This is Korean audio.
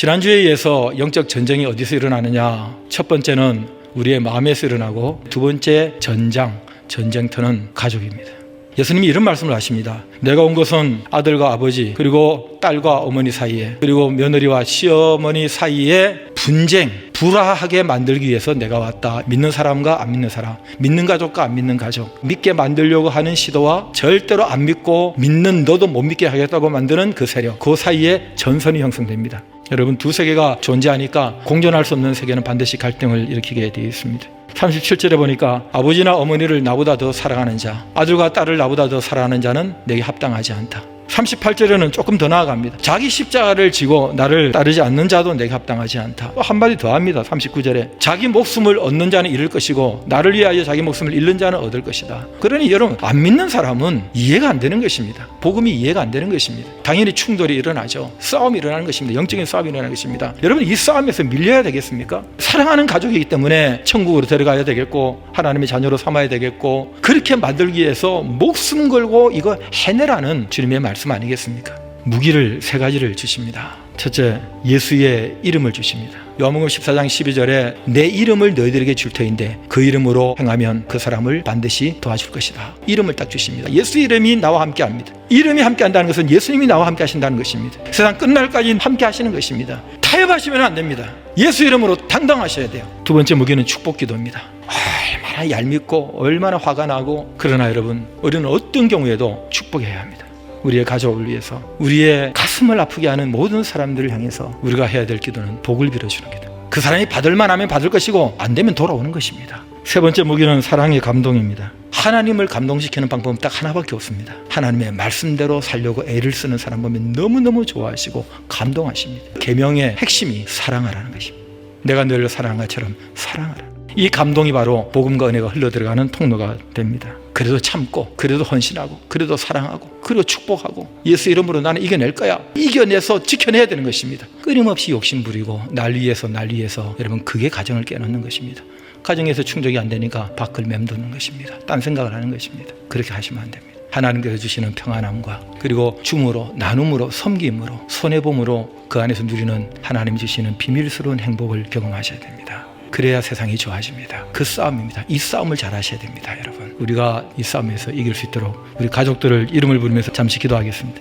지난주에 이어서 영적 전쟁이 어디서 일어나느냐? 첫 번째는 우리의 마음에서 일어나고 두 번째 전장, 전쟁터는 가족입니다. 예수님이 이런 말씀을 하십니다. 내가 온 것은 아들과 아버지 그리고 딸과 어머니 사이에 그리고 며느리와 시어머니 사이에 분쟁, 불화하게 만들기 위해서 내가 왔다. 믿는 사람과 안 믿는 사람, 믿는 가족과 안 믿는 가족, 믿게 만들려고 하는 시도와 절대로 안 믿고 믿는 너도 못 믿게 하겠다고 만드는 그 세력, 그 사이에 전선이 형성됩니다. 여러분 두 세계가 존재하니까 공존할 수 없는 세계는 반드시 갈등을 일으키게 되어 있습니다. 37절에 보니까 아버지나 어머니를 나보다 더 사랑하는 자, 아들과 딸을 나보다 더 사랑하는 자는 내게 합당하지 않다. 38절에는 조금 더 나아갑니다. 자기 십자가를 지고 나를 따르지 않는 자도 내게 합당하지 않다. 또 한마디 더 합니다. 39절에 자기 목숨을 얻는 자는 잃을 것이고 나를 위하여 자기 목숨을 잃는 자는 얻을 것이다. 그러니 여러분 안 믿는 사람은 이해가 안 되는 것입니다. 복음이 이해가 안 되는 것입니다. 당연히 충돌이 일어나죠. 싸움이 일어나는 것입니다. 영적인 싸움이 일어나는 것입니다. 여러분 이 싸움에서 밀려야 되겠습니까? 사랑하는 가족이기 때문에 천국으로 데려가야 되겠고 하나님의 자녀로 삼아야 되겠고 그렇게 만들기 위해서 목숨 걸고 이거 해내라는 주님의 말씀 아니겠습니까? 무기를 세 가지를 주십니다. 첫째, 예수의 이름을 주십니다. 요한복음 14장 12절에 내 이름을 너희들에게 줄 터인데 그 이름으로 행하면 그 사람을 반드시 도와줄 것이다. 이름을 딱 주십니다. 예수 이름이 나와 함께 합니다. 이름이 함께 한다는 것은 예수님이 나와 함께 하신다는 것입니다. 세상 끝날까지 함께 하시는 것입니다. 타협하시면 안 됩니다. 예수 이름으로 당당하셔야 돼요. 두 번째 무기는 축복 기도입니다. 얼마나 얄밉고 얼마나 화가 나고 그러나 여러분 우리는 어떤 경우에도 축복해야 합니다. 우리의 가족을 위해서 우리의 가슴을 아프게 하는 모든 사람들을 향해서 우리가 해야 될 기도는 복을 빌어주는 기도. 그 사람이 받을 만 하면 받을 것이고 안 되면 돌아오는 것입니다. 세 번째 무기는 사랑의 감동입니다. 하나님을 감동시키는 방법은 딱 하나밖에 없습니다. 하나님의 말씀대로 살려고 애를 쓰는 사람 보면 너무너무 좋아하시고 감동하십니다. 계명의 핵심이 사랑하라는 것입니다. 내가 너를 사랑한 것처럼 사랑하라. 이 감동이 바로 복음과 은혜가 흘러들어가는 통로가 됩니다. 그래도 참고, 그래도 헌신하고, 그래도 사랑하고, 그리고 축복하고, 예수 이름으로 나는 이겨낼 거야. 이겨내서 지켜내야 되는 것입니다. 끊임없이 욕심 부리고, 날 위해서, 날 위해서, 여러분, 그게 가정을 깨놓는 것입니다. 가정에서 충족이 안 되니까 밖을 맴도는 것입니다. 딴 생각을 하는 것입니다. 그렇게 하시면 안 됩니다. 하나님께서 주시는 평안함과 그리고 줌으로 나눔으로 섬김으로 손해봄으로 그 안에서 누리는 하나님 주시는 비밀스러운 행복을 경험하셔야 됩니다. 그래야 세상이 좋아집니다. 그 싸움입니다. 이 싸움을 잘 하셔야 됩니다, 여러분. 우리가 이 싸움에서 이길 수 있도록 우리 가족들을 이름을 부르면서 잠시 기도하겠습니다.